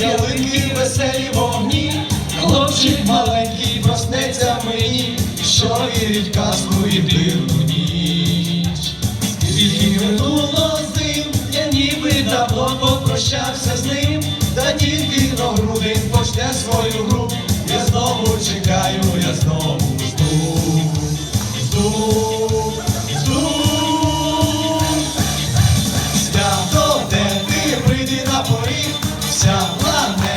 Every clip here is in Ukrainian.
ялинки веселі вогні, хлопчик маленький проснеться мені, що вірить казку і дивну ніч. Скільки минуло зим, я ніби давно попрощався з ним, та тільки но грудень почне свою гру, я знову чекаю, я знову жду, жду. Свято, де ти прийди на поріг, 想了？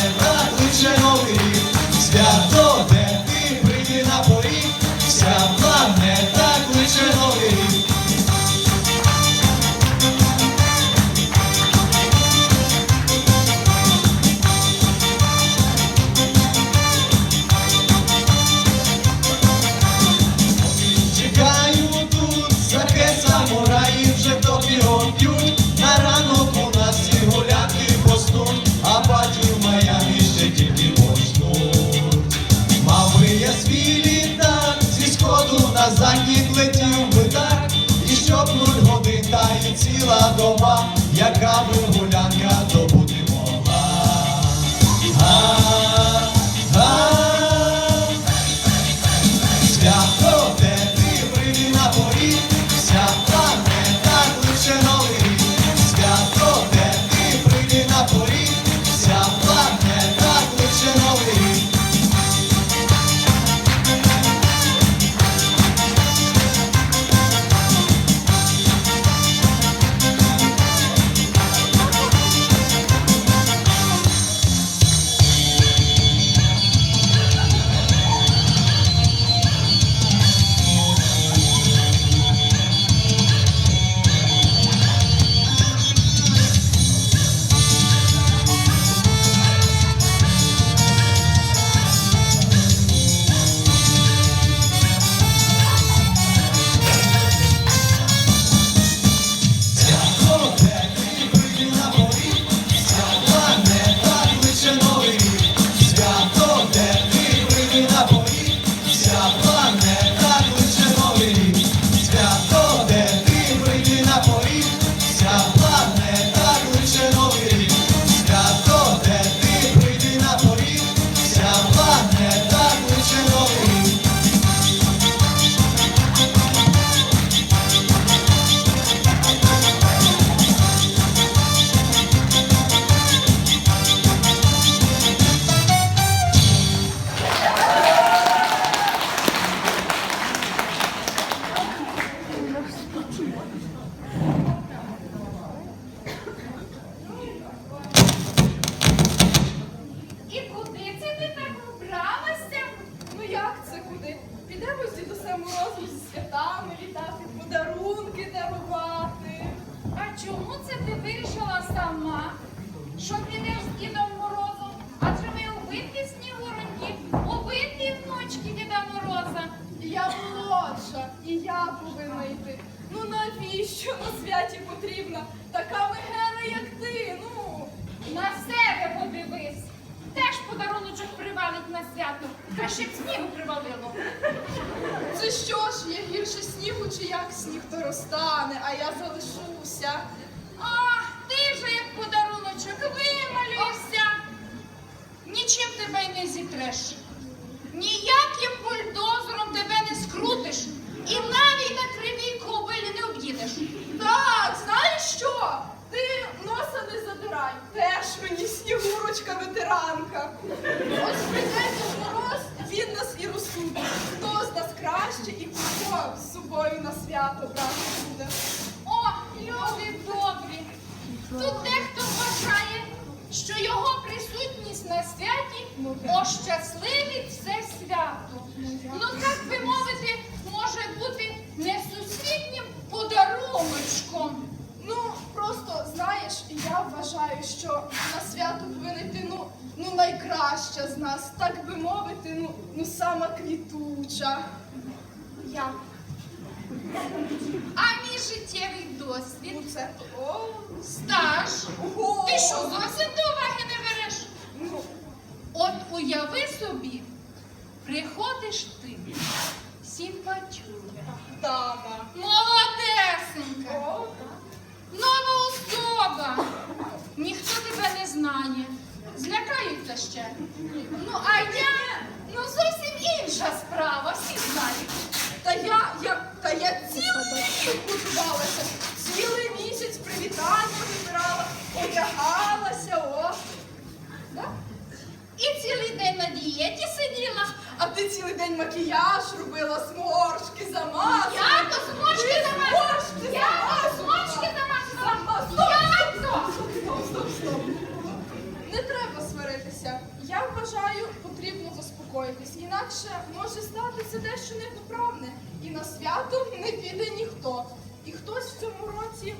Свій літак, зі сходу на захід летів би так, і щоб нуль годин та і ціла доба, яка би Що підеш з Дідом Морозом? Адже ми обидві снігуроньки, обидві внучки Діда Мороза. Я молодша, і я повинна йти. Ну навіщо на святі потрібна така мегера, як ти? Ну, На себе подивись. Теж подаруночок привалить на свято. Краще б снігу привалило. це що ж, є гірше снігу, чи як сніг то розтане, а я залишуся. Ах, ти же як подаруночок вималюєшся. Нічим тебе й не зітреш. Ніяким бульдозером тебе не скрутиш. І навіть на кривій кобилі не об'їдеш. Так, знаєш що? Ти носа не задирай. Теж мені снігурочка ветеранка. Ось прийде Дід мороз, він нас і розсудить. Хто з нас краще і кого з собою на свято брати буде. О, люди добрі! Тут дехто вважає, що його присутність на святі ощасливить все свято. Ну, так би мовити, може бути несусвітнім подаруночком. Ну, просто знаєш, я вважаю, що на свято повинна йти ну, ну найкраща з нас, так би мовити, ну, ну сама квітуча. Як? А мій життєвий досвід, Ну це. О, стаж. Ого! Ти що, зовсім до уваги не береш? Ну, От уяви собі, приходиш ти, симпатюля, дама. молодесенька, О, нова особа, ніхто тебе не знає. злякаються ще. Ну, а я, ну зовсім інша справа, всі знають. Та я, я, та я цілий місяць готувалася, одягалася, о. Да? І цілий день на дієті сиділа. А ти цілий день макіяж робила, сморшки замазала. Я то зморшки замазала. Сморшки Я то замазала. Замазала. Я то. Стоп, стоп, стоп. Не треба сваритися. Я вважаю, потрібно заспокоїтись. Інакше може статися дещо непоправне. І на свято не піде ніхто. І хтось в цьому році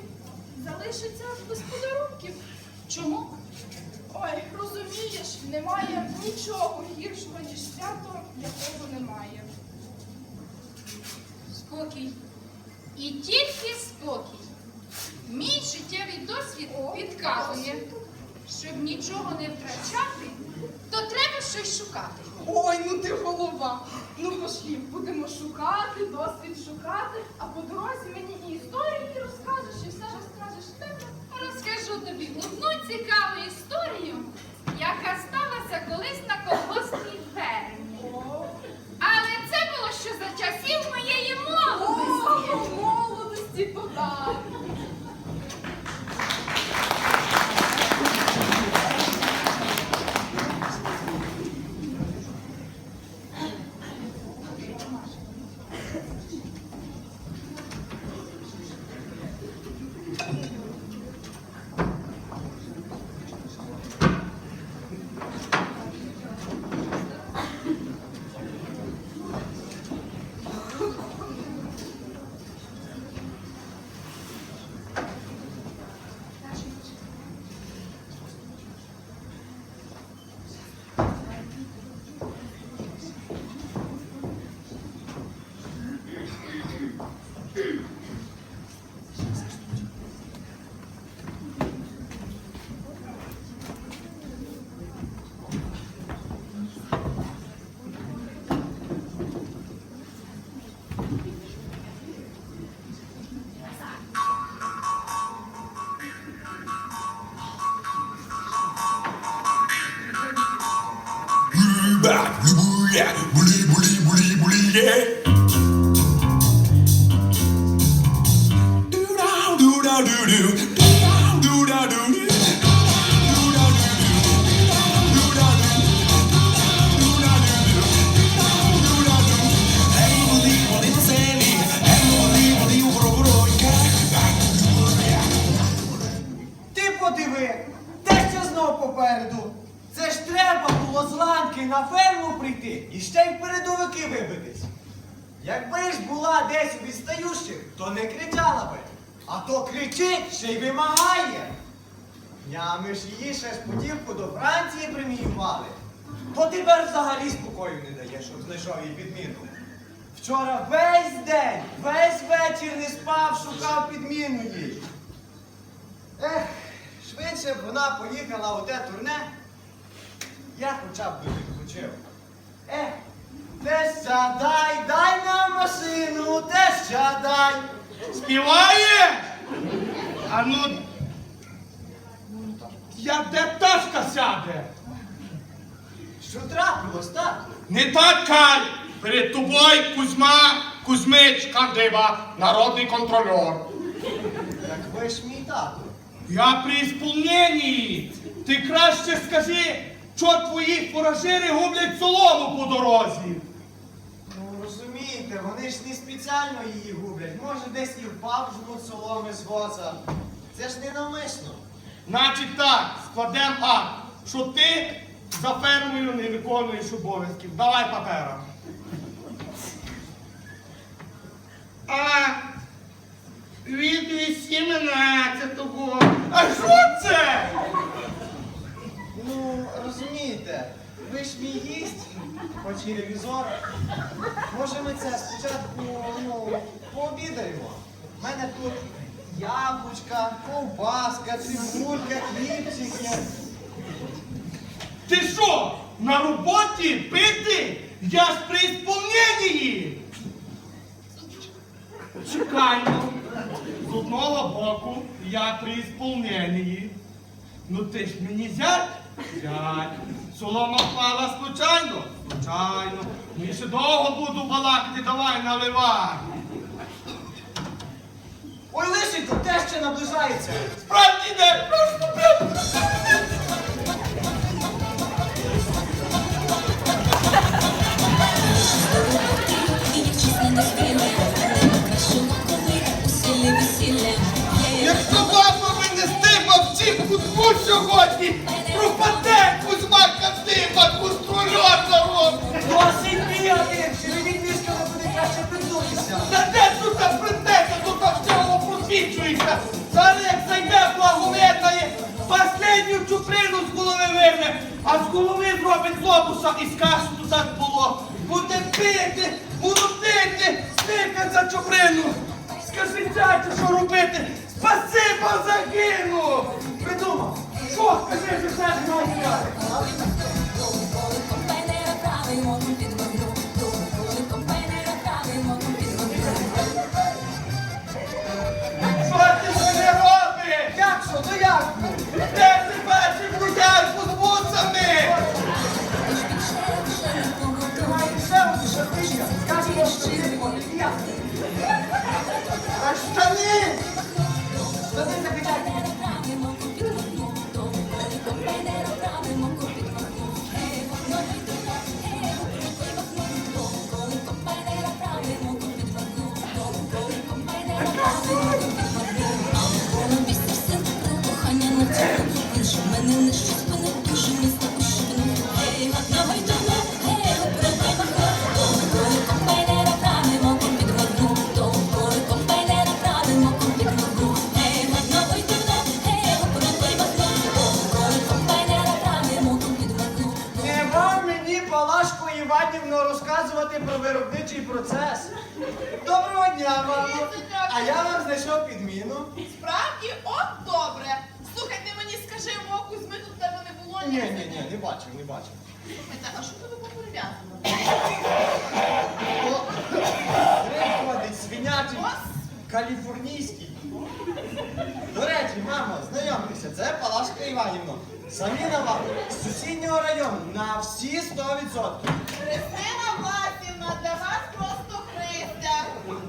залишиться без подарунків. Чому? Ой, розумієш, немає нічого гіршого, ніж свято, якого немає. Спокій. І тільки спокій. Мій життєвий досвід підказує, щоб нічого не втрачати, то треба щось шукати. Ой, ну ти голова. Ну пошлі, будемо шукати, досвід шукати, а по дорозі мені і історії розкажеш, Розкажу тобі одну yeah, believe кричала би. А то кричить, ще й вимагає. Нями ж її ще ж подівку до Франції приміювали. То тепер взагалі спокою не дає, щоб знайшов їй підміну. Вчора весь день, весь вечір не спав, шукав підміну їй. Ех, швидше б вона поїхала у те турне, я хоча б би відпочив. Ех, теща дай, дай нам машину, теща дай. Співає? А ну. Я де пташка сяде? Що трапилось, так? Не так кай! Перед тобою Кузьма Кузьмич Кандива, народний контрольор. Так ви ж мій тато. Я при ісполненні. Ти краще скажи, що твої фуражири гублять солому по дорозі. Вони ж не спеціально її гублять. Може десь і впав жмут соломи з воза. Це ж ненавмисно. Значить так, складем акт, що ти за фермою не виконуєш обов'язків. Давай папера. А від 18-го. А що це? Ну, розумієте, ви ж мій гість, і ревізор. Може ми це спочатку ну, пообідаємо. У мене тут яблучка, ковбаска, цибулька, хлібчик. Ти що, на роботі пити? Я ж при ісполненні. Чекайно. З одного боку я при ісполненні. Ну ти ж мені зять Дядь, солома впала случайно? Случайно. Ну і ще довго буду балакати, давай наливай. Ой, лишенько, те ще наближається. Справді йде, просто прям. І їх чисне дозвілля, нема кращого, народ. Досить бігати, чи де тут та тут всього просвічується. Зараз як зайде благовидає, последню чуприну з голови вирне, а з голови зробить глобуса і скаже, що так було. Буде пити, мурутити, стикать за чуприну. Скажи, цяця, що робити? Спасибо загину! Придумав. Що, скажи, що має коли правий моком підмогнув. Коли комбайнера правий моком підмогнув. Що ти мене робиш? Як що, ну як? Де ти бачив будярку з вусами? Тож більше вже не погодує. Ще одну шапичка, скажемо, що ти я. А Іванівно, розказувати про виробничий процес. Доброго дня, мамо. А я вам знайшов підміну. Справді, от добре. Слухай, ти мені скажи, мого Кузьми тут в тебе не було? Ні, ні, ні, не бачив, не бачив. Слухайте, а що тебе перев'язано? О, Виходить, свинячий, каліфорнійський. До речі, мамо, знайомтеся, це Палашка Іванівна. Самі на з сусіднього району на всі 100%. Христина Власівна, для вас просто Христя.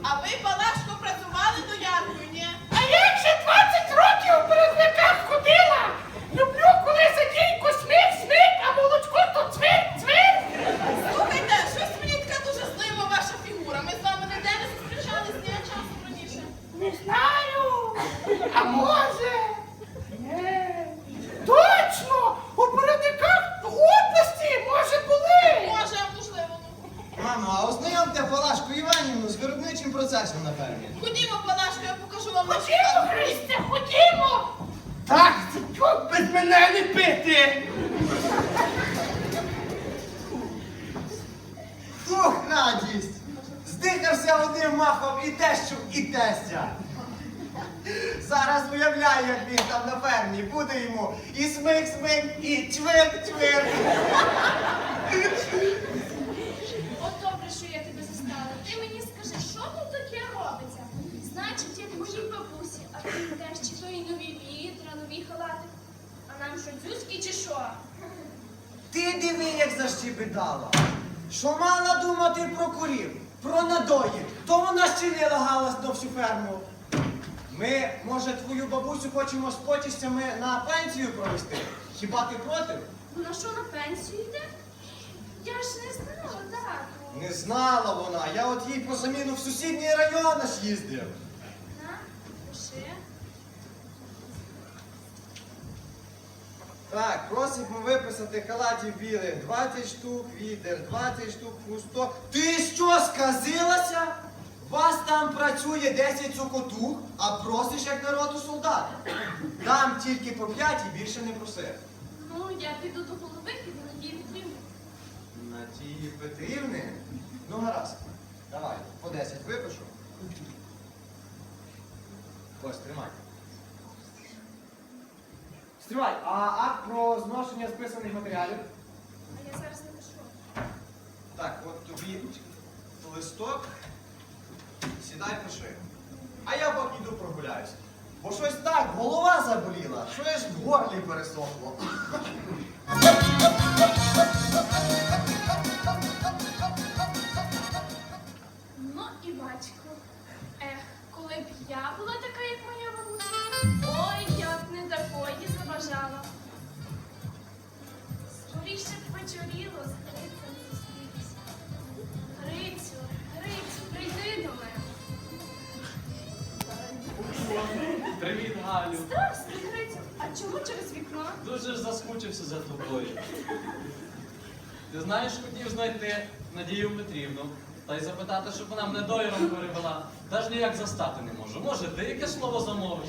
А ви, Палашко, працювали до Яркою, ні? А я вже 20 років у передниках ходила. Люблю, коли задійко смик, смик, а молочко то цвик, цвик. Слухайте, щось мені така дуже знайома ваша фігура. Ми з вами ніде не зустрічались ні часом раніше. Не знаю. А може? Ні. Точно! У передниках області, може, були. Може, можливо, ну. Мамо, а ознайомте Палашку Іванівну з виробничим процесом на фермі. Ходімо, Палашко, я покажу вам нашу Ходімо, ферму. Христя, ходімо. Так, це чого без мене не пити? Ух, радість! Здихався одним махом і тещу, і тестя. Зараз уявляю, як він там на фермі буде йому і смик-смик, і чвик-чвик. От добре, що я тебе застала. Ти мені скажи, що тут таке робиться? Значить, як моїй бабусі, а ти теж чи то і нові вітра, нові халати. А нам що, дзюзькі чи що? Ти диви, як защебетала. Що мала думати про курів, про надої, то вона щинила галас на всю ферму. Ми, може, твою бабусю хочемо з почистями на пенсію провести? Хіба ти проти? Вона що на пенсію йде? Я ж не знала, тату. Не знала вона. Я от їй про заміну в сусідній район з'їздив. На, пиши. Так, просимо виписати халатів білих 20 штук, вітер, 20 штук, пусто. Ти що, сказилася? Вас там працює 10 цокотух, а просиш як народу солдат. Дам тільки по 5 і більше не проси. Ну, я піду до голови і до Надії Петрівни. Надії Петрівни? Ну гаразд. Давай, по 10 випишу. Ось, тримай. Стривай, а акт про зношення списаних матеріалів? А я зараз не пишу. Так, от тобі листок. Сідай, пиши. А я поки йду прогуляюся. Бо щось так, голова заболіла, що я ж в горлі пересохло. Ну і батько. Ех, коли б я була Дуже за тобою. Ти знаєш, хотів знайти Надію Петрівну та й запитати, щоб вона мене доїром перевела. Та ж ніяк застати не можу. Може, ти яке слово замовиш?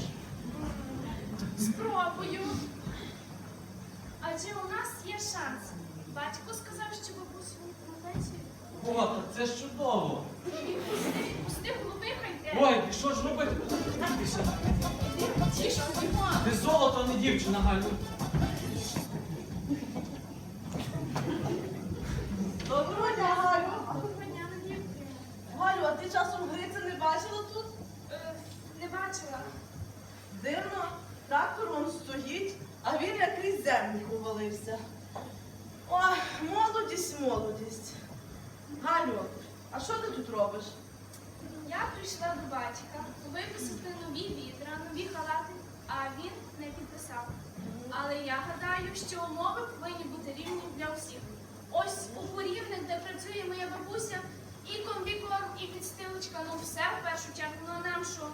Спробую. Адже у нас є шанс. Батько сказав, що бабусю на пенсію. О, та це ж чудово. Пусти глупиха йде. Ой, і що ж робити? Ти золото, а не дівчина, Галю. Доброго дня, Галю. Доброго Надія. Галю, а ти часом Гриця не бачила тут? Е, Не бачила. Дивно, трактор он стоїть, а він як крізь землю повалився. Ой, молодість, молодість. Галю, а що ти тут робиш? Я прийшла до батька виписати нові відра, нові халати, а він не підписав. Але я гадаю, що умови повинні бути рівні для всіх. Ось у порівник, де працює моя бабуся, і комбікорм, і підстилочка, ну все в першу чергу, ну а нам що?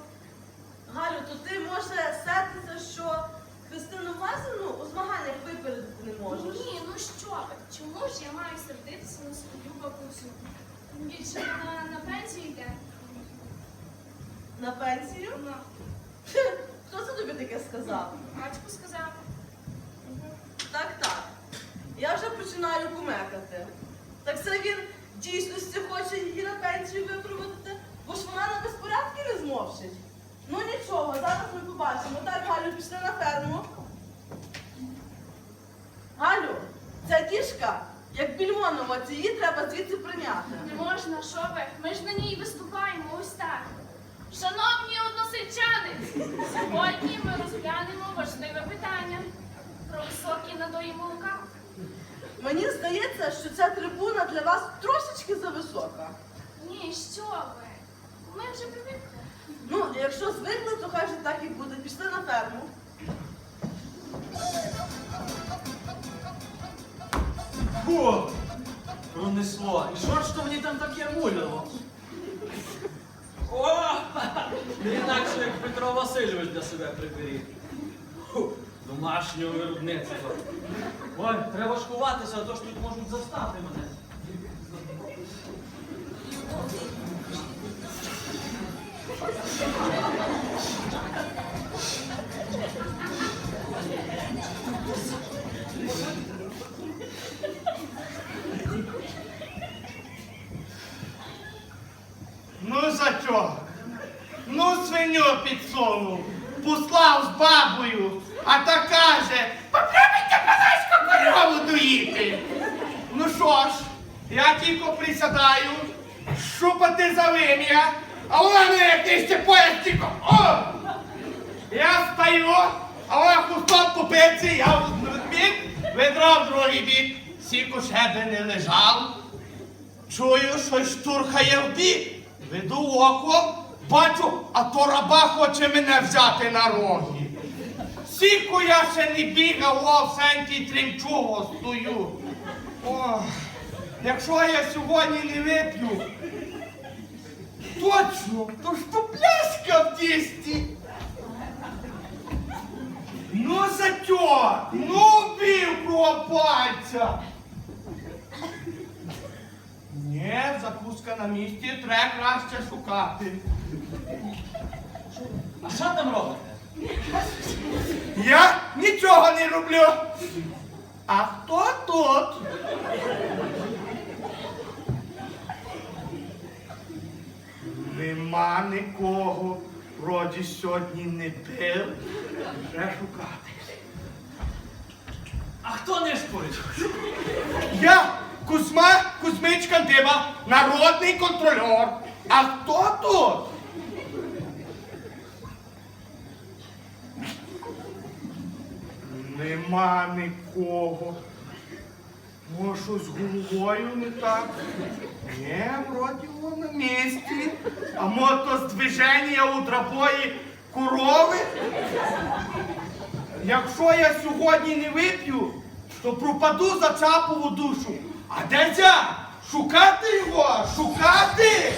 Галю, то ти може сердитися, що Христину Власівну у змаганнях випередити не можеш? Ні, ну що ви? Чому ж я маю сердитися на свою бабусю? Тим Більше вона на пенсію йде. На пенсію? Ну, Хто це тобі таке сказав? батько сказав. Так, так. Я вже починаю кумекати. Так це він дійсності хоче її на пенсію випроводити, бо ж вона на безпорядки не змовчить. Ну нічого, зараз ми побачимо. Так, Галю, пішли на ферму. Галю, ця кішка, як більмонова, її треба звідси прийняти. Не можна, що ви? Ми ж на ній виступаємо ось так. Шановні односельчани, сьогодні ми розглянемо важливе питання про високі надої молока. Мені здається, що ця трибуна для вас трошечки зависока. Ні, що ви? Ми вже привикли. Ну, якщо звикли, то хай же так і буде. Пішли на ферму. Фу! Пронесло. І що ж то мені там таке муляло? О! Не інакше, як Петро Васильович для себе приберіг. Домашнього виробництва. Ой, треба ж ховатися, а то ж тут можуть застати мене. Ну зачок. Ну свиню підсунув. Послав з бабою, а та каже, попробуйте палаську корову доїти. Ну що ж, я тільки присядаю, шупати за вим'я, а вона мене як ти пояс тільки. О! Я стаю, а вона хустом по я в бік, ведро в другий бік. Сіку ще би не лежав. Чую, щось штурхає в бік. Веду око, бачу, а то раба хоче мене взяти на роги. Сіку я ще не бігав, о, в сенті стою. О, якщо я сьогодні не вип'ю, точно, то ж то пляшка в тісті. Ну затьок, ну бів кого пальця. Ні, закуска на місці, треба краще шукати. А що там робите? Я нічого не роблю. А хто тут? Нема нікого. Вроді сьогодні не пив. Треба шукати. А хто не спорить? Я Кузьма Кузьмич Кандиба, народний контролер. А хто тут? Нема нікого. Може, щось з головою не так? Ні, вроде он на місці. А мото з у драбої корови? Якщо я сьогодні не вип'ю, то пропаду за чапову душу. А де? Шукати його! Шукати!